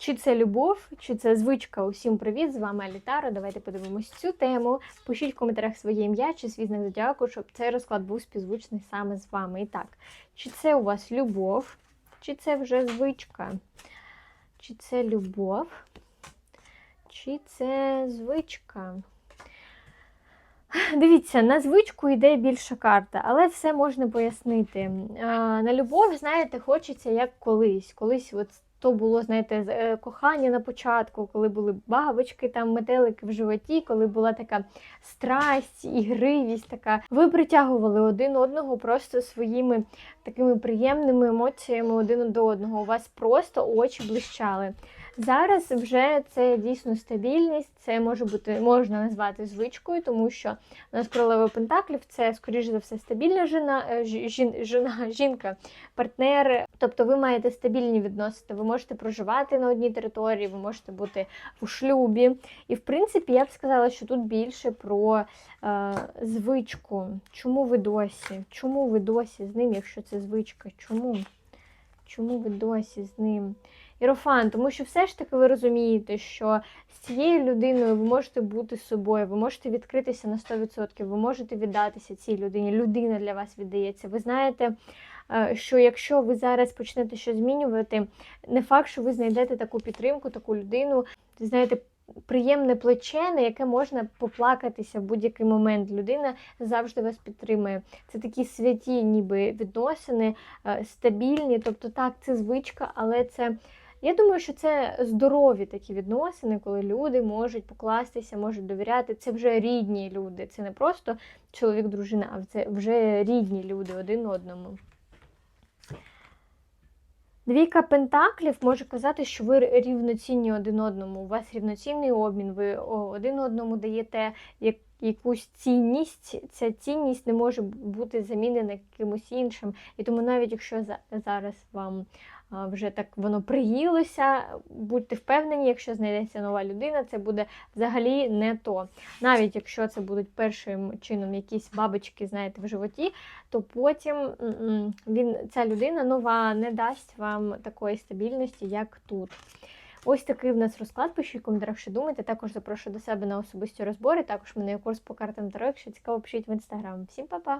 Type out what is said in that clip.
Чи це любов, чи це звичка? Усім привіт! З вами Алітара. Давайте подивимось цю тему. Пишіть в коментарях своє ім'я чи свій знак зодіаку, щоб цей розклад був співзвучний саме з вами. І так, чи це у вас любов, чи це вже звичка? Чи це любов, чи це звичка? Дивіться, на звичку йде більша карта, але все можна пояснити. На любов, знаєте, хочеться як колись. Колись от то було, знаєте, е, кохання на початку, коли були бабочки, там метелики в животі, коли була така страсть, ігривість така. Ви притягували один одного просто своїми такими приємними емоціями один до одного. У вас просто очі блищали. Зараз вже це дійсно стабільність, це може бути можна назвати звичкою, тому що у нас королева Пентаклів це, скоріш за все, стабільна жена, е, жін, жена, жінка, партнер. Тобто ви маєте стабільні відносини, ви можете проживати на одній території, ви можете бути у шлюбі. І, в принципі, я б сказала, що тут більше про е, звичку. Чому ви досі? Чому ви досі з ним, якщо це звичка? Чому? Чому ви досі з ним? Ірофан, тому що все ж таки ви розумієте, що з цією людиною ви можете бути собою, ви можете відкритися на 100%, ви можете віддатися цій людині. Людина для вас віддається. Ви знаєте, е, що якщо ви зараз почнете щось змінювати, не факт, що ви знайдете таку підтримку, таку людину, знаєте, приємне плече, на яке можна поплакатися в будь-який момент. Людина завжди вас підтримує. Це такі святі, ніби відносини, е, стабільні. Тобто, так, це звичка, але це. Я думаю, що це здорові такі відносини, коли люди можуть покластися, можуть довіряти. Це вже рідні люди. Це не просто чоловік, дружина, а це вже рідні люди один одному. Двійка пентаклів може казати, що ви рівноцінні один одному. У вас рівноцінний обмін, ви один одному даєте якусь цінність. Ця цінність не може бути замінена якимось іншим. І тому навіть якщо за- зараз вам вже так воно приїлося, будьте впевнені, якщо знайдеться нова людина, це буде взагалі не то. Навіть якщо це будуть першим чином якісь бабочки, знаєте, в животі, то потім він, ця людина нова не дасть вам такої стабільності, як тут. Ось такий в нас розклад. Пишіть в коментарях, що думаєте. Також запрошую до себе на особисті розбори. Також мене є курс по картам Таро. Якщо цікаво, пишіть в інстаграм. Всім па-па!